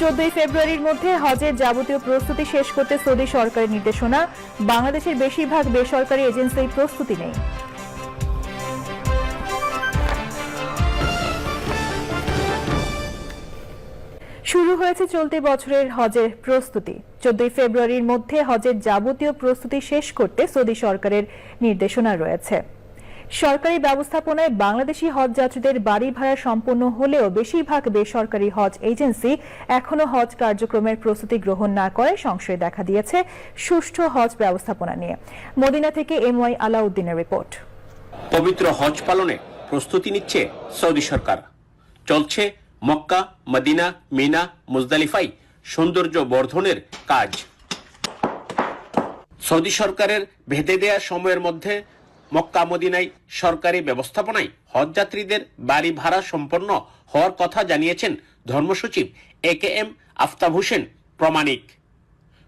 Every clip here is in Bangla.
চোদ্দই ফেব্রুয়ারির মধ্যে হজের যাবতীয় প্রস্তুতি শেষ করতে সৌদি সরকারের নির্দেশনা। বাংলাদেশের বেশিরভাগ বেসরকারি এজেন্সি প্রস্তুতি নেই। শুরু হয়েছে চলতি বছরের হজের প্রস্তুতি। চোদ্দই ফেব্রুয়ারির মধ্যে হজের যাবতীয় প্রস্তুতি শেষ করতে সৌদি সরকারের নির্দেশনা রয়েছে। সরকারি ব্যবস্থাপনায় বাংলাদেশি হজ যাত্রীদের বাড়ি ভাড়া সম্পন্ন হলেও বেশিরভাগ বেসরকারি হজ এজেন্সি এখনও হজ কার্যক্রমের প্রস্তুতি গ্রহণ না করে সংশয় দেখা দিয়েছে সুষ্ঠু হজ ব্যবস্থাপনা নিয়ে। মদিনা থেকে এম ওয়াই আলাউদ্দিনের রিপোর্ট। পবিত্র হজ পালনে প্রস্তুতি নিচ্ছে সৌদি সরকার। চলছে মক্কা, মদিনা, মিনা, মুজদালিফাই সৌন্দর্য বর্ধনের কাজ। সৌদি সরকারের ভেদে দেয়া সময়ের মধ্যে মক্কা মদিনায় সরকারি ব্যবস্থাপনায় হজ যাত্রীদের বাড়ি ভাড়া সম্পন্ন হওয়ার কথা জানিয়েছেন ধর্মসচিব A K M Aftab Hossain, Pramanik.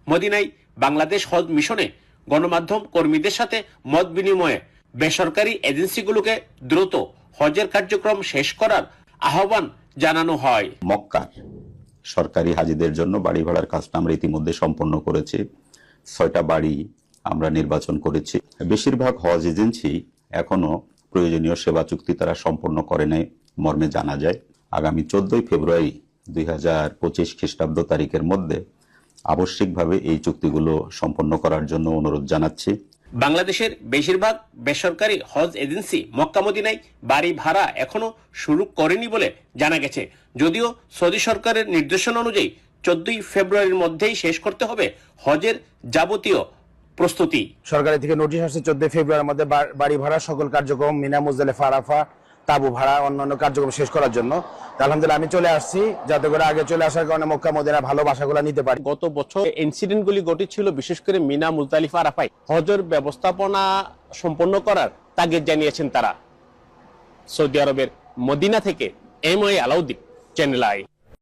মদিনায় বাংলাদেশ হজ মিশনে গণমাধ্যম কর্মীদের সাথে মত বিনিময়ে বেসরকারি এজেন্সিগুলোকে দ্রুত হজের কার্যক্রম শেষ করার আহ্বান জানানো হয়। মক্কার সরকারি হাজিদের জন্য বাড়ি ভাড়ার কাজটা আমরা ইতিমধ্যে সম্পন্ন করেছি। ছয়টা বাড়ি আমরা নির্বাচন করেছি। বেশিরভাগ হজ এজেন্সি এখনও প্রয়োজনীয় সেবা চুক্তি তারা সম্পন্ন করে নাই, মর্মে জানা যায়। আগামী চোদ্দই ফেব্রুয়ারি দুই হাজার পঁচিশ খ্রিস্টাব্দ তারিখের মধ্যে আবশ্যিকভাবে এই চুক্তিগুলো সম্পন্ন করার জন্য অনুরোধ জানাচ্ছি। বাংলাদেশের বেশিরভাগ বেসরকারি হজ এজেন্সি মক্কা মদিনায় বাড়ি ভাড়া এখনও শুরু করেনি বলে জানা গেছে। যদিও সৌদি সরকারের নির্দেশনা অনুযায়ী চোদ্দই ফেব্রুয়ারির মধ্যেই শেষ করতে হবে হজের যাবতীয় প্রস্তুতি। সরকারের থেকে নোটিশ আসছে চোদ্দ ফেব্রুয়ারির মধ্যে বাড়ি ভাড়া সকল কার্যক্রম মিনা মুজদালিফা আরাফা তাবু ভাড়া অন্যান্য কার্যক্রম শেষ করার জন্য। আলহামদুলিল্লাহ আমি চলে আসছি যাতে করে আগে চলে আসার কারণে মক্কা মদিনা ভালো বাসাগুলো নিতে পারি। গত বছর ইনসিডেন্ট গুলি ঘটেছিল বিশেষ করে মিনা মুজদালিফা আরাফাই হজের ব্যবস্থাপনা সম্পন্ন করার তাগিদ জানিয়েছেন তারা। সৌদি আরবের মদিনা থেকে M I Alauddin channel I